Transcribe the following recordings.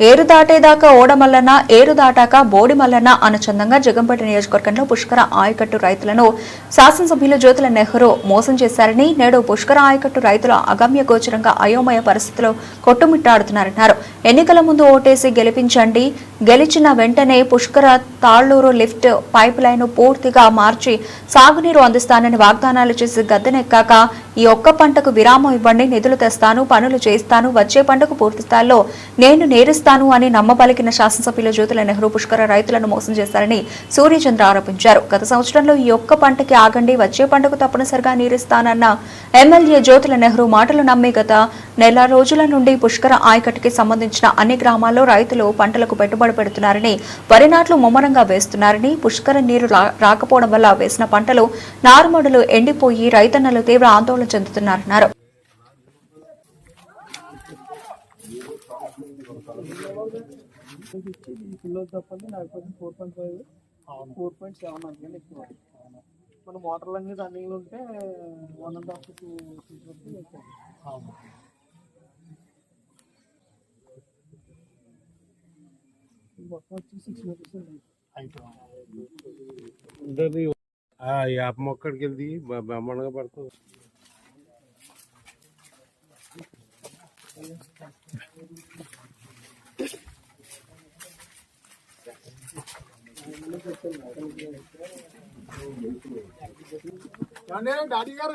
ఏరు దాటేదాకా ఓడమల్లన్న ఏరు దాటాక బోడిమల్లన్న అనుచందంగా జగంపేట నియోజకవర్గంలో పుష్కర ఆయకట్టు రైతులను శాసనసభ్యులు జ్యోతుల నెహ్రూ మోసం చేశారని నేడు పుష్కర ఆయకట్టు రైతుల అగమ్య గోచరంగా అయోమయ పరిస్థితిలో కొట్టుమిట్టాడుతున్నారన్నారు ఎన్నికల ముందు ఓటేసి గెలిపించండి. గెలిచిన వెంటనే Pushkara Talluru lift pipe line పూర్తిగా మార్చి సాగునీరు అందిస్తానని వాగ్దానాలు చేసి గద్దెనెక్కాక ఈ ఒక్క పంటకు విరామం ఇవ్వండి నిధులు తెస్తాను పనులు చేస్తాను వచ్చే పంటకు పూర్తి స్థాయిలో నేను నేరుస్తాను అని నమ్మబలికిన శాసనసభ్యులు జ్యోతుల నెహ్రూ పుష్కర రైతులను మోసం చేశారని సూర్యచంద్ర ఆరోపించారు. గత సంవత్సరంలో ఈ ఒక్క పంటకి ఆగండి వచ్చే పంటకు తప్పనిసరిగా నీరిస్తానన్న ఎమ్మెల్యే జ్యోతుల నెహ్రూ మాటలు నమ్మి గత నెల రోజుల నుండి పుష్కర ఆయకట్టుకి సంబంధించిన అన్ని గ్రామాల్లో రైతులు పంటలకు పెట్టుబడి పెడుతున్నారని వరి నాట్లు ముమ్మరంగా వేస్తున్నారని పుష్కర నీరు రా- రాకపోవడం వల్ల వేసిన పంటలు నారుమడులు ఎండిపోయి రైతన్నలు తీవ్ర ఆందోళన చెందుతున్నారన్నారు. కిలో తప్పని లేకపోతే four point five four point seven అందుకని ఎక్కువ మన మోటార్లు అన్ని రన్నింగ్ ఉంటే one and half two fifty మొత్తం వచ్చి సిక్స్ మీటర్స్ ఉంటుంది అందరినీ మొక్కడికి వెళ్ళి బ్రహ్మాండంగా పడుతుంది. డాడీ గారు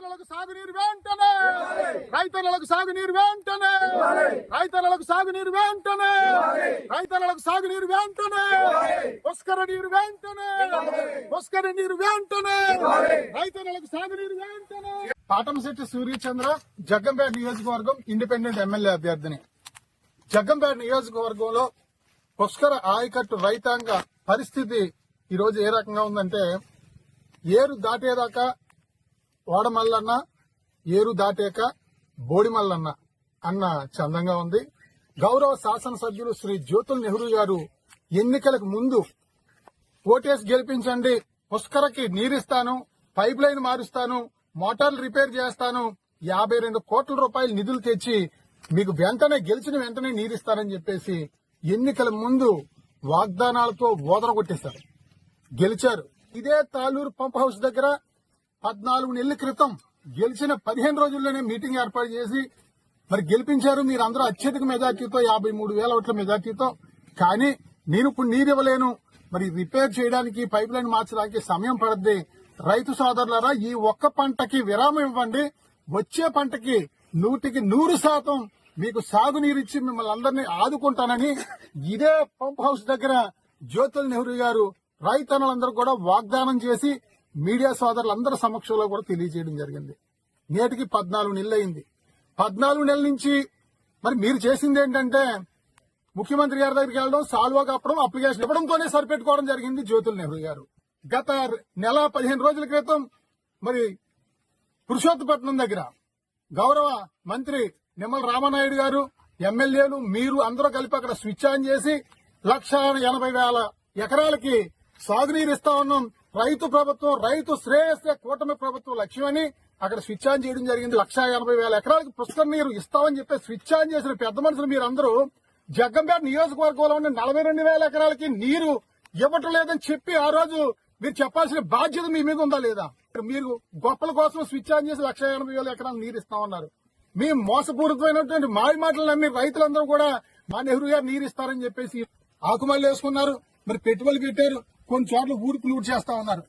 రైతన్నలకు సాగునీరు వెంటనే! రైతన్నలకు సాగునీరు వెంటనే! రైతన్నలకు సాగునీరు వెంటనే! రైతన్నలకు సాగునీరు వెంటనే! పుష్కర నీరు వెంటనే! పుష్కర నీరు వెంటనే! రైతన్నలకు సాగునీరు వెంటనే! పాటంశెట్టి సూర్యచంద్ర జగ్గంపేట నియోజకవర్గం ఇండిపెండెంట్ ఎమ్మెల్యే అభ్యర్థిని. జగ్గంపేట నియోజకవర్గంలో పుష్కర ఆయకట్టు రైతాంగ పరిస్థితి ఈ రోజు ఏ రకంగా ఉందంటే ఏరు దాటేదాకా ఓడమల్లన్న ఏరు దాటాక బోడిమల్లన్న అన్న చందంగా ఉంది. గౌరవ శాసనసభ్యులు శ్రీ జ్యోతుల్ నెహ్రూ గారు ఎన్నికలకు ముందు ఓటేసి గెలిపించండి పుష్కరకి నీరిస్తాను పైప్ లైన్ మారుస్తాను మోటార్లు రిపేర్ చేస్తాను యాభై రెండు కోట్ల రూపాయలు నిధులు తెచ్చి మీకు వెంటనే గెలిచిన వెంటనే నీరిస్తానని చెప్పేసి ఎన్నికల ముందు వాగ్దానాలతో ఓదర కొట్టేశారు గెలిచారు. ఇదే తాలూరు పంప్ హౌస్ దగ్గర పద్నాలుగు నెలల క్రితం గెలిచిన పదిహేను రోజుల్లోనే మీటింగ్ ఏర్పాటు చేసి మరి గెలిపించారు మీరు అందరూ అత్యధిక మెజార్టీతో యాభై మూడు వేల ఓట్ల మెజార్టీతో. కానీ నేను ఇప్పుడు నీరు ఇవ్వలేను. మరి రిపేర్ చేయడానికి పైప్ లైన్ మార్చడానికి సమయం పడద్ది. రైతు సోదరులారా ఈ ఒక్క పంటకి విరామం ఇవ్వండి. వచ్చే పంటకి నూటికి నూరు శాతం మీకు సాగునీరిచ్చి మిమ్మల్ని అందరినీ ఆదుకుంటానని ఇదే పంప్ హౌస్ దగ్గర జ్యోతుల్ నెహ్రూ గారు రైతన్నలందరూ కూడా వాగ్దానం చేసి మీడియా సోదరులందరి సమక్షంలో కూడా తెలియజేయడం జరిగింది. నేటికి పద్నాలుగు నెలలు అయింది పద్నాలుగు నెలల నుంచి మరి మీరు చేసింది ఏంటంటే ముఖ్యమంత్రి గారి దగ్గరికి వెళ్ళడం సాల్వా కప్పడం అప్లికేషన్ ఇవ్వడంతోనే సరిపెట్టుకోవడం జరిగింది జ్యోతుల నెహ్రూ గారు. గత నెల పదిహేను రోజుల క్రితం మరి పురుషోత్తపట్నం దగ్గర గౌరవ మంత్రి నిమ్మల రామనాయుడు గారు ఎమ్మెల్యేలు మీరు అందరూ కలిపి అక్కడ స్విచ్ ఆన్ చేసి లక్ష ఎనభై వేల ఎకరాలకి సాగునీరు ఇస్తా ఉన్నాం. రైతు ప్రభుత్వం రైతు శ్రేయస్సే కూటమి ప్రభుత్వం లక్ష్యమని అక్కడ స్విచ్ ఆన్ చేయడం జరిగింది. లక్ష ఎనభై వేల ఎకరాలకి పుష్కర నీరు ఇస్తామని చెప్పి స్విచ్ ఆన్ చేసిన పెద్ద మనుషులు మీరందరూ జగ్గంపేట నియోజకవర్గంలో ఉన్న నలభై రెండు వేల ఎకరాలకి నీరు ఇవ్వటం లేదని చెప్పి ఆ రోజు మీరు చెప్పాల్సిన బాధ్యత మీ మీద ఉందా లేదా? మీరు గొప్పల కోసం స్విచ్ ఆన్ చేసి లక్ష ఎనభై వేల ఎకరాలు నీరు ఇస్తామన్నారు. మీ మోసపూరితమైనటువంటి మావి మాటలు నమ్మి రైతులందరూ కూడా మా నెహ్రూ గారు నీరు ఇస్తారని చెప్పేసి ఆకుమల్లు వేసుకున్నారు. మరి పెట్టుబడులు పెట్టారు. కొన్ని చోట్ల ఊరుకులు లూట్ చేస్తా ఉన్నారు.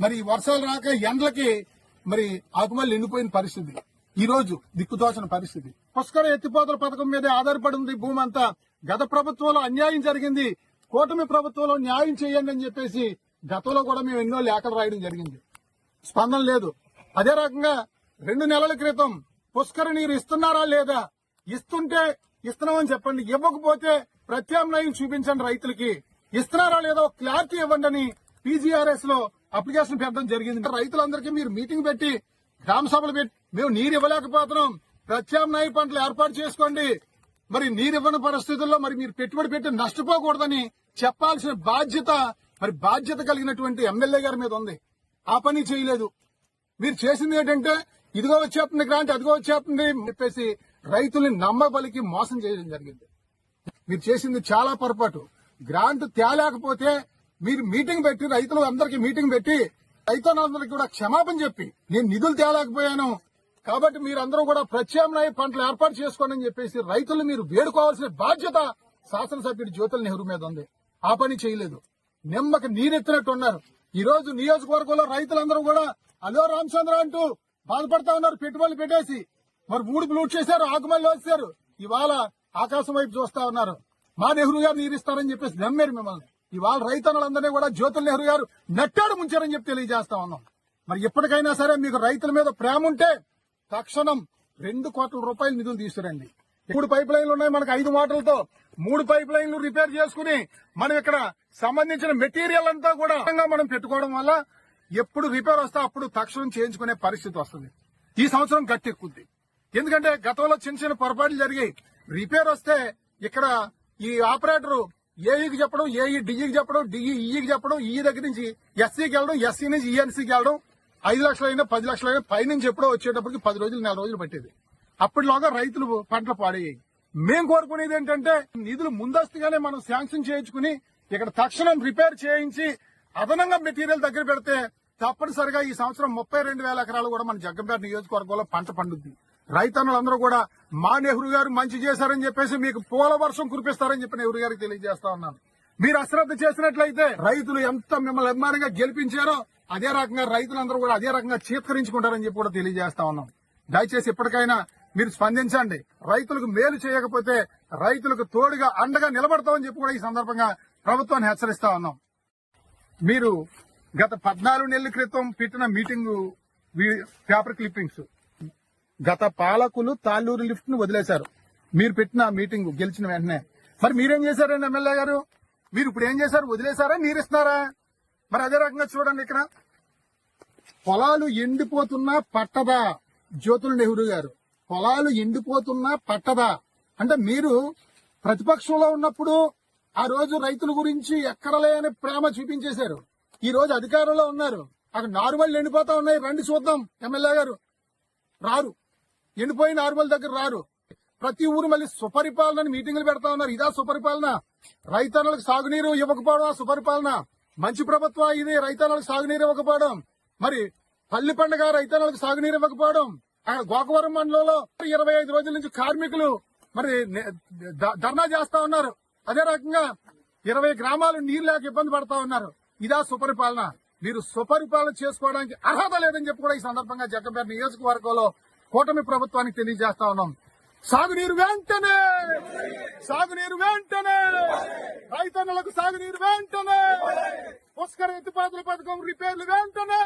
మరి ఈ వర్షాలు రాక ఎండలకి మరి ఆకుమల్లి ఎండిపోయిన పరిస్థితి. ఈ రోజు దిక్కుదోచిన పరిస్థితి. పుష్కర ఎత్తిపోతల పథకం మీదే ఆధారపడి ఉంది భూమి అంతా గత ప్రభుత్వంలో అన్యాయం జరిగింది. కూటమి ప్రభుత్వంలో న్యాయం చేయండి అని చెప్పేసి గతంలో కూడా మేము ఎన్నో లేఖలు రాయడం జరిగింది. స్పందన లేదు. అదే రకంగా రెండు నెలల క్రితం పుష్కర నీరు ఇస్తున్నారా లేదా? ఇస్తుంటే ఇస్తున్నామని చెప్పండి. ఇవ్వకపోతే ప్రత్యామ్నాయం చూపించండి రైతులకి. ఇస్తున్నారా లేదో క్లారిటీ ఇవ్వండి అని పీజీఆర్ఎస్లో అప్లికేషన్ పెట్టడం జరిగింది. రైతులందరికీ మీరు మీటింగ్ పెట్టి గ్రామ సభలు పెట్టి మేము నీరు ఇవ్వలేకపోతున్నాం. ప్రత్యామ్నాయ పంటలు ఏర్పాటు చేసుకోండి. మరి నీరు ఇవ్వని పరిస్థితుల్లో మరి మీరు పెట్టుబడి పెట్టి నష్టపోకూడదని చెప్పాల్సిన బాధ్యత మరి బాధ్యత కలిగినటువంటి ఎమ్మెల్యే గారి మీద ఉంది. ఆ పని చేయలేదు. మీరు చేసింది ఏంటంటే ఇదిగో వచ్చేస్తుంది గ్రాంట్ అదిగో వచ్చేస్తుంది చెప్పేసి రైతుల్ని నమ్మబలికి మోసం చేయడం జరిగింది. మీరు చేసింది చాలా పొరపాటు. గ్రాంట్ తేలేకపోతే మీరు మీటింగ్ పెట్టి రైతులు అందరికి మీటింగ్ పెట్టి రైతులందరికీ కూడా క్షమాపణ చెప్పి నేను నిధులు తేలేకపోయాను. కాబట్టి మీరందరూ కూడా ప్రత్యామ్నాయ పంటలు ఏర్పాటు చేసుకోండి అని చెప్పేసి రైతులు మీరు వేడుకోవాల్సిన బాధ్యత శాసనసభ్యుడు జ్యోతుల నెహ్రూ మీద ఉంది. ఆ పని చేయలేదు. నిమ్మకి నీరెత్తినట్టు ఉన్నారు ఈ రోజు నియోజకవర్గంలో రైతులందరూ కూడా అలో రామచంద్ర అంటూ బాధపడతా ఉన్నారు పెట్టుబడులు పెట్టేసి. మరి ఊడుపు లూట్ చేశారు ఆకుమల్లి వచ్చారు ఇవాళ ఆకాశం వైపు చూస్తా ఉన్నారు. మా నెహ్రూ గారు నీరిస్తారని చెప్పేసి నమ్మారు మిమ్మల్ని. ఇవాళ రైతన్నులందరినీ కూడా జ్యోతుల నెహ్రూ గారు నెట్టాడు ముంచారని చెప్పి తెలియజేస్తా ఉన్నాం. మరి ఎప్పటికైనా సరే మీకు రైతుల మీద ప్రేమ ఉంటే తక్షణం రెండు కోట్ల రూపాయలు నిధులు తీసుకురండి. మూడు పైప్ లైన్లు ఉన్నాయి మనకు ఐదు మాటలతో. మూడు పైప్ లైన్లు రిపేర్ చేసుకుని మనం ఇక్కడ సంబంధించిన మెటీరియల్ అంతా కూడా మనం పెట్టుకోవడం వల్ల ఎప్పుడు రిపేర్ వస్తే అప్పుడు తక్షణం చేయించుకునే పరిస్థితి వస్తుంది. ఈ సంవత్సరం గట్టెక్కుద్ది. ఎందుకంటే గతంలో చిన్న చిన్న పొరపాట్లు జరిగాయి. రిపేర్ వస్తే ఇక్కడ ఈ ఆపరేటర్ ఏఈకి చెప్పడం ఏఈ డిఈకి చెప్పడం డిఈ ఈకి చెప్పడం ఈ దగ్గర నుంచి ఎస్సీకి వెళ్ళడం ఎస్సీ నుంచి ఈఎన్సీకి వెళ్ళడం ఐదు లక్షలైనా పది లక్షలైనా పైనుంచి ఎప్పుడో వచ్చేటప్పటికి పది రోజులు నెల రోజులు పట్టేది. అప్పటిలోగా రైతులు పంటలు పాడయ్యాయి. మేం కోరుకునేది ఏంటంటే నిధులు ముందస్తుగానే మనం శాంక్షన్ చేయించుకుని ఇక్కడ తక్షణం రిపేర్ చేయించి అదనంగా మెటీరియల్ దగ్గర పెడితే తప్పనిసరిగా ఈ సంవత్సరం ముప్పై రెండు వేల ఎకరాలు కూడా మన జగ్గంపేట నియోజకవర్గంలో పంట పండుద్ది. రైతన్నులందరూ కూడా మా నెహ్రూ గారు మంచి చేశారని చెప్పేసి మీకు పూల వర్షం కురిపిస్తారని చెప్పి నెహ్రూ గారికి తెలియజేస్తా ఉన్నాను. మీరు అశ్రద్ధ చేసినట్లయితే రైతులు ఎంత మిమ్మల్ని అభిమానంగా గెలిపించారో అదే రకంగా రైతులందరూ కూడా అదే రకంగా చీత్కరించుకుంటారని చెప్పి కూడా తెలియజేస్తా ఉన్నాం. దయచేసి ఇప్పటికైనా మీరు స్పందించండి. రైతులకు మేలు చేయకపోతే రైతులకు తోడుగా అండగా నిలబడతామని చెప్పి కూడా ఈ సందర్భంగా ప్రభుత్వాన్ని హెచ్చరిస్తా ఉన్నాం. మీరు గత పద్నాలుగు నెలల క్రితం పెట్టిన మీటింగ్ పేపర్ క్లిప్పింగ్స్ గత పాలకులు తాళ్ళూరు లిఫ్ట్ను వదిలేశారు. మీరు పెట్టిన మీటింగ్ గెలిచిన వెంటనే. మరి మీరేం చేశారండి ఎమ్మెల్యే గారు? మీరు ఇప్పుడు ఏం చేశారు? వదిలేశారా? నీరిస్తున్నారా మరి అదే రకంగా చూడండి ఇక్కడ. పొలాలు ఎండిపోతున్నా పట్టదా? జ్యోతుల నెహ్రూ గారు. పొలాలు ఎండిపోతున్నా పట్టదా? అంటే మీరు ప్రతిపక్షంలో ఉన్నప్పుడు ఆ రోజు రైతుల గురించి ఎక్కడలేని ప్రేమ చూపించేశారు. ఈ రోజు అధికారంలో ఉన్నారు. అక్కడ నారుమళ్ళు ఎండిపోతా ఉన్నాయి. రండి చూద్దాం ఎమ్మెల్యే గారు. రారు. ఎండిపోయిన నార్మల్ దగ్గర రారు. ప్రతి ఊరు మళ్ళీ సుపరిపాలన మీటింగులు పెడతా ఉన్నారు. ఇదా సుపరిపాలన. రైతన్నులకు సాగునీరు ఇవ్వకపోవడం ఆ సుపరిపాలన. మంచి ప్రభుత్వం ఇది రైతన్నులకు సాగునీరు ఇవ్వకపోవడం. మరి పల్లి పండుగ రైతన్నులకు సాగునీరు ఇవ్వకపోవడం. అక్కడ గోకవరం మండలంలో ఇరవై ఐదు రోజుల నుంచి కార్మికులు మరి నే- ధర్నా చేస్తా ఉన్నారు. అదే రకంగా ఇరవై గ్రామాలు నీరు లేక ఇబ్బంది పడతా ఉన్నారు. ఇదా సుపరిపాలన. మీరు సుపరిపాలన చేసుకోవడానికి అర్హత లేదని చెప్పి కూడా ఈ సందర్భంగా జగన్ నియోజకవర్గంలో కూటమి ప్రభుత్వానికి తెలియజేస్తా ఉన్నాం. సాగునీరు వెంటనే! సాగునీరు వెంటనే! రైతన్నులకు సాగునీరు వెంటనే! పుష్కర ఎత్తిపాతుల పథకం రిపేర్లు వెంటనే!